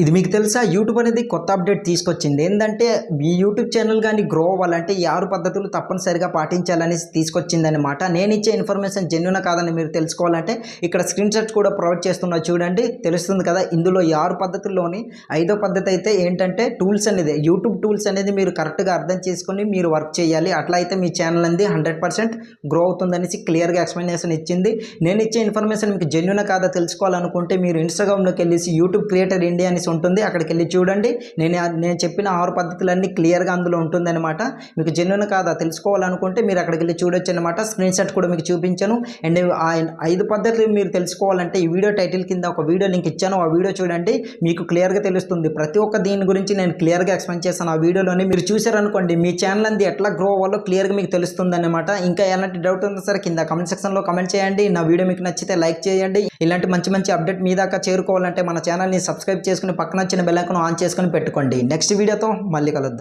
ఇది మీకు తెలుసా? యూట్యూబ్ అనేది కొత్త అప్డేట్ తీసుకొచ్చింది. ఏంటంటే మీ యూట్యూబ్ ఛానల్ కానీ గ్రో అవ్వాలంటే ఈ ఆరు పద్ధతులు తప్పనిసరిగా పాటించాలని తీసుకొచ్చిందనమాట నేను ఇచ్చే ఇన్ఫర్మేషన్ జెన్యున కాదని మీరు తెలుసుకోవాలంటే ఇక్కడ స్క్రీన్ షాట్ కూడా ప్రొవైడ్ చేస్తున్నా చూడండి. తెలుస్తుంది కదా ఇందులో ఈ ఆరు పద్ధతుల్లోని ఐదో పద్ధతి అయితే ఏంటంటే టూల్స్ అనేది యూట్యూబ్ టూల్స్ అనేది మీరు కరెక్ట్గా అర్థం చేసుకొని మీరు వర్క్ చేయాలి. అట్లా అయితే మీ ఛానల్ అనేది హండ్రెడ్ పర్సెంట్ గ్రో అవుతుందనేసి క్లియర్గా ఎక్స్ప్లెనేషన్ ఇచ్చింది. నేను ఇచ్చే ఇన్ఫర్మేషన్ మీకు జెన్యున కాదా తెలుసుకోవాలనుకుంటే మీరు ఇన్స్టాగ్రామ్లోకి వెళ్ళేసి యూట్యూబ్ క్రియేటర్ ఇండియా అనేసి ఉంటుంది అక్కడికి వెళ్ళి చూడండి. నేను నేను చెప్పిన ఆరు పద్ధతులన్నీ క్లియర్గా అందులో ఉంటుందన్నమాట. మీకు జెన్యున్ కాదా తెలుసుకోవాలనుకుంటే మీరు అక్కడికి వెళ్ళి చూడొచ్చు అనమాట స్క్రీన్ షాట్ కూడా మీకు చూపించాను. అండ్ ఆ ఐదు పద్ధతులు మీరు తెలుసుకోవాలంటే ఈ వీడియో టైటిల్ కింద ఒక వీడియో లింక్ ఇచ్చాను. ఆ వీడియో చూడండి. మీకు క్లియర్గా తెలుస్తుంది. ప్రతి ఒక్క దీని గురించి నేను క్లియర్గా ఎక్స్ప్లెయిన్ చేశాను. ఆ వీడియోలోని మీరు చూశారనుకోండి మీ ఛానల్ అంది ఎట్లా గ్రో అవ్వాలో క్లియర్గా మీకు తెలుస్తుంది అనమాట ఇంకా ఎలాంటి డౌట్ ఉందో సరే కింద కమెంట్ సెక్షన్లో కమెంట్ చేయండి. నా వీడియో మీకు నచ్చితే లైక్ చేయండి. ఇలాంటి మంచి మంచి అప్డేట్ మీ దాకా చేరుకోవాలంటే మన ఛానల్ని సబ్స్క్రైబ్ చేసుకుని పక్కన వచ్చిన బెల్లైకను ఆన్ చేసుకుని పెట్టుకోండి. నెక్స్ట్ వీడియోతో మళ్ళీ కలుద్దాం.